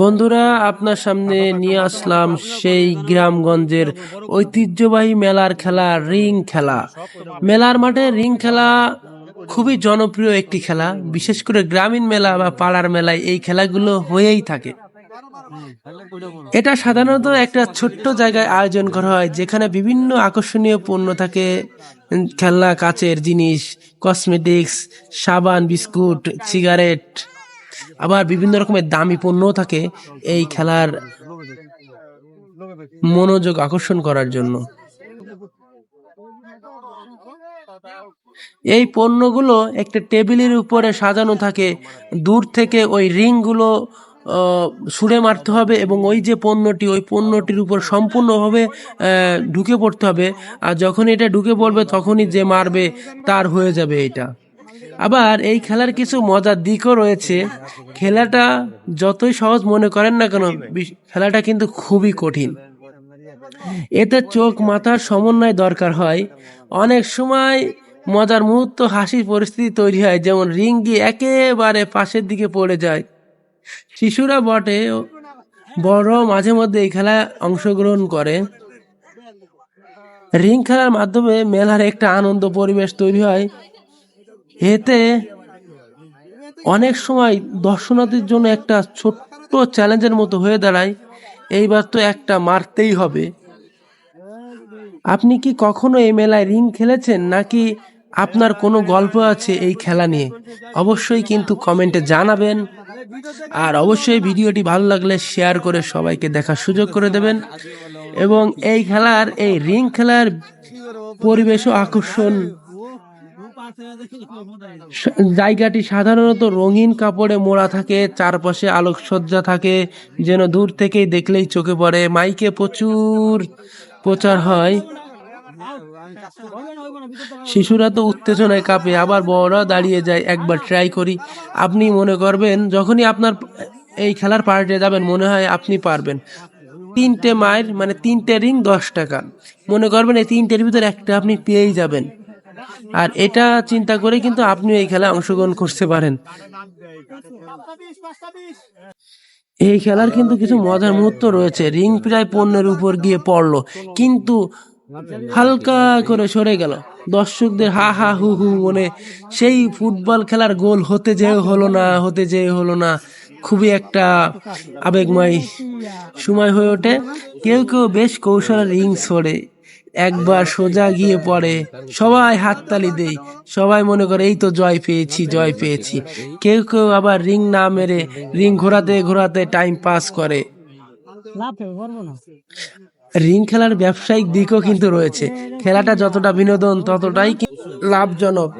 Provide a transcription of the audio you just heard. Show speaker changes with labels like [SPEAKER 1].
[SPEAKER 1] বন্ধুরা, আপনার সামনে নিয়ে আসলাম সেই গ্রামগঞ্জের ঐতিহ্যবাহী মেলার খেলা, রিং খেলা। মেলার মাঠে রিং খেলা খুবই জনপ্রিয় একটি খেলা। বিশেষ করে গ্রামীণ মেলা বা পাড়ার মেলায় এই খেলাগুলো হয়েই থাকে। এটা সাধারণত একটা ছোট্ট জায়গায় আয়োজন করা হয়, যেখানে বিভিন্ন আকর্ষণীয় পণ্য থাকে। খেলনা, কাচের জিনিস, কসমেটিক্স, সাবান, বিস্কুট, সিগারেট আবার বিভিন্ন রকমের দামি পণ্যও থাকে এই খেলার মনোযোগ আকর্ষণ করার জন্য। এই পণ্যগুলো একটা টেবিলের উপরে সাজানো থাকে। দূর থেকে ওই রিংগুলো ছুঁড়ে মারতে হবে এবং ওই যে পণ্যটি, ওই পণ্যটির উপর সম্পূর্ণভাবে ঢুকে পড়তে হবে। আর যখন এটা ঢুকে পড়বে, তখনই যে মারবে, তার হয়ে যাবে এটা। আবার এই খেলার কিছু মজার দিকও রয়েছে। খেলাটা যতই সহজ মনে করেন না কেন খেলাটা কিন্তু খুবই কঠিন। এতে চোখ মাথার সমন্বয় দরকার হয়। অনেক সময় মজার মুহূর্ত, হাসির পরিস্থিতি তৈরি হয়, যেমন রিং গিয়ে একেবারে পাশের দিকে পড়ে যায়। শিশুরা বটে বড় মাঝে মধ্যে এই খেলায় অংশগ্রহণ করে। রিং খেলার মাধ্যমে মেলার একটা আনন্দ পরিবেশ তৈরি হয়। এতে অনেক সময় দর্শনার্থীর জন্য একটা ছোট্ট চ্যালেঞ্জের মতো হয়ে দাঁড়ায়। এইবার তো একটা মারতেই হবে। আপনি কি কখনো এই মেলায় রিং খেলেছেন, নাকি আপনার কোনো গল্প আছে এই খেলা নিয়ে? অবশ্যই কিন্তু কমেন্টে জানাবেন। আর অবশ্যই ভিডিওটি ভালো লাগলে শেয়ার করে সবাইকে দেখার সুযোগ করে দেবেন। এবং এই খেলার, এই রিং খেলার পরিবেশ ও আকর্ষণ জায়গাটি সাধারণত রঙিন কাপড়ে মোড়া থাকে, চারপাশে আলোকসজ্জা থাকে, যেন দূর থেকেই দেখলেই চোখে পড়ে। মাইকে প্রচুর প্রচার হয়। শিশুরা তো উত্তেজনায় কাঁপে, আবার বড়রা দাঁড়িয়ে যায়, একবার ট্রাই করি। আপনি মনে করবেন, যখনই আপনার এই খেলার পার্টে যাবেন, মনে হয় আপনি পারবেন। তিনটে মায়ের মানে তিনটে রিং দশ টাকা। মনে করবেন এই তিনটের ভিতরে একটা আপনি পেয়েই যাবেন। আর এটা চিন্তা করে কিন্তু আপনি এই খেলায় অংশগ্রহণ করতে পারেন। এই খেলার কিন্তু কিছু মজার মুহূর্ত রয়েছে। রিং প্রায় পণ্যের উপর গিয়ে পড়ল, কিন্তু হালকা করে সরে গেল। দর্শকদের হা হা হু হু মনে সেই ফুটবল খেলার গোল হতে যেয়ে হলো না, হতে যেয়ে হলো না, খুবই একটা আবেগময় সময় হয়ে ওঠে। কেউ কেউ বেশ কৌশলে রিং ছোড়ে। একবার সোজা গিয়ে পড়ে সবাই হাততালি দেয় সবাই মনে করে এই তো জয় পেয়েছি জয় পেয়েছি কেউ কেউ আবার রিং না মেরে রিং ঘোরাতে ঘোরাতে টাইম পাস করে রিং খেলার ব্যবসায়িক দিকও কিন্তু রয়েছে খেলাটা যতটা বিনোদন ততটাই লাভজনক